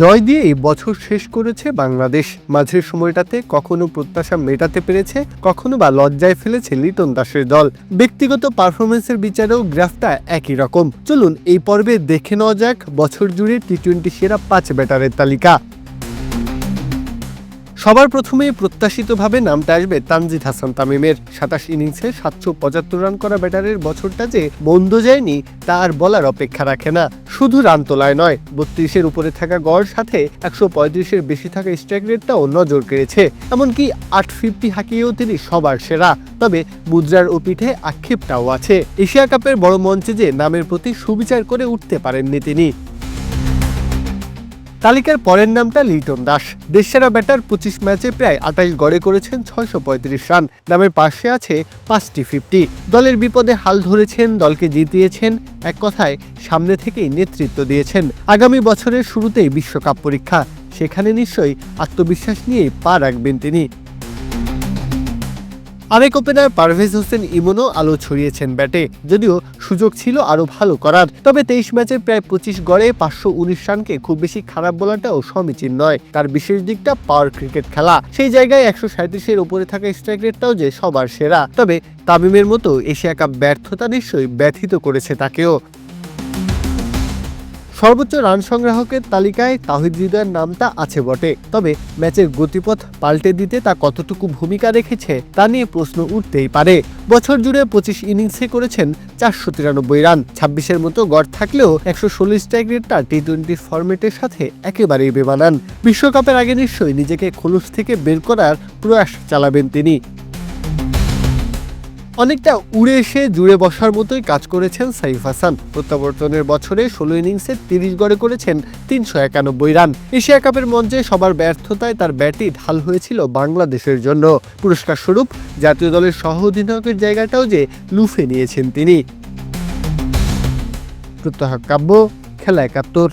জয় দিয়ে এই বছর শেষ করেছে বাংলাদেশ। মাঝের সময়টাতে কখনো প্রত্যাশা মেটাতে পেরেছে, কখনো বা লজ্জায় ফেলেছে লিটন দাসের দল। ব্যক্তিগত পারফরমেন্সের বিচারেও গ্রাফটা একই রকম। চলুন এই পর্বে দেখে নেওয়া যাক বছর জুড়ে টি টোয়েন্টি সেরা পাঁচ ব্যাটারের তালিকা। সবার প্রথমে প্রত্যাশিতভাবে নামটা আসবে তানজিদ হাসান তামিমের। সাতাশ ইনিংসে সাতশো পঁচাত্তর রান করা ব্যাটারের বছরটা যে মন্দ যায়নি, তা আর বলার অপেক্ষা রাখে না। শুধু রান তোলায় নয়, বত্রিশের উপরে থাকা গড় সাথে একশো পঁয়ত্রিশের বেশি থাকা স্ট্রাইক রেটটাও নজর কেড়েছে। এমনকি আট ফিফটি হাঁকিয়েও তিনি সবার সেরা। তবে মুদ্রার ও পিঠে আক্ষেপটাও আছে। এশিয়া কাপের বড় মঞ্চে যে নামের প্রতি সুবিচার করে উঠতে পারেননি তিনি। তালিকার পরের নামটা লিটন দাস। দেশসেরা ব্যাটার পঁচিশ ম্যাচে প্রায় আটাইশ গড়ে করেছেন ছয়শো পঁয়ত্রিশ রান। নামের পাশে আছে পাঁচটি ফিফটি। দলের বিপদে হাল ধরেছেন, দলকে জিতিয়েছেন, এক কথায় সামনে থেকেই নেতৃত্ব দিয়েছেন। আগামী বছরের শুরুতেই বিশ্বকাপ পরীক্ষা। সেখানে নিশ্চয়ই আত্মবিশ্বাস নিয়ে পা রাখবেন তিনি। আরেক ওপেনার পারভেজ হোসেন ইমনও আলো ছড়িয়েছেন ব্যাটে। যদিও সুযোগ ছিল আরও ভালো করার, তবে তেইশ ম্যাচে প্রায় পঁচিশ গড়ে পাঁচশো উনিশ রানকে খুব বেশি খারাপ বলাটাও সমীচীন নয়। তার বিশেষ দিকটা পাওয়ার ক্রিকেট খেলা। সেই জায়গায় একশো সাঁত্রিশের ওপরে থাকা স্ট্রাইক রেটটাও যে সবার সেরা। তবে তামিমের মতো এশিয়া কাপ ব্যর্থতা নিশ্চয়ই ব্যথিত করেছে তাকেও। সর্বোচ্চ রান সংগ্রাহকের তালিকায় তাহিদ নামটা আছে বটে। তবে ম্যাচের গতিপথ পাল্টে দিতে তা কতটুকু ভূমিকা রেখেছে তা নিয়ে প্রশ্ন উঠতেই পারে। বছর জুড়ে পঁচিশ ইনিংসে করেছেন চারশো তিরানব্বই রান। ছাব্বিশের মতো গড় থাকলেও একশো ষোলো স্ট্রাইক টি টোয়েন্টি ফরম্যাটের সাথে একেবারেই বেমানান। বিশ্বকাপের আগে নিশ্চয়ই নিজেকে খোলস থেকে বের করার প্রয়াস চালাবেন তিনি। অনেকটা উড়ে এসে জুড়ে বসার মতোই কাজ করেছেন সাইফ হাসান। প্রত্যাবর্তনের বছরে ষোলো ইনিংসে তিরিশ গড়ে করেছেন তিনশো একানব্বই রান। এশিয়া কাপের মঞ্চে সবার ব্যর্থতায় তার ব্যাটই ঢাল হয়েছিল বাংলাদেশের জন্য। পুরস্কার স্বরূপ জাতীয় দলের সহ অধিনায়কের জায়গাটাও যে লুফে নিয়েছেন তিনি। প্রত্যাহ কাব্য, খেলা একাত্তর।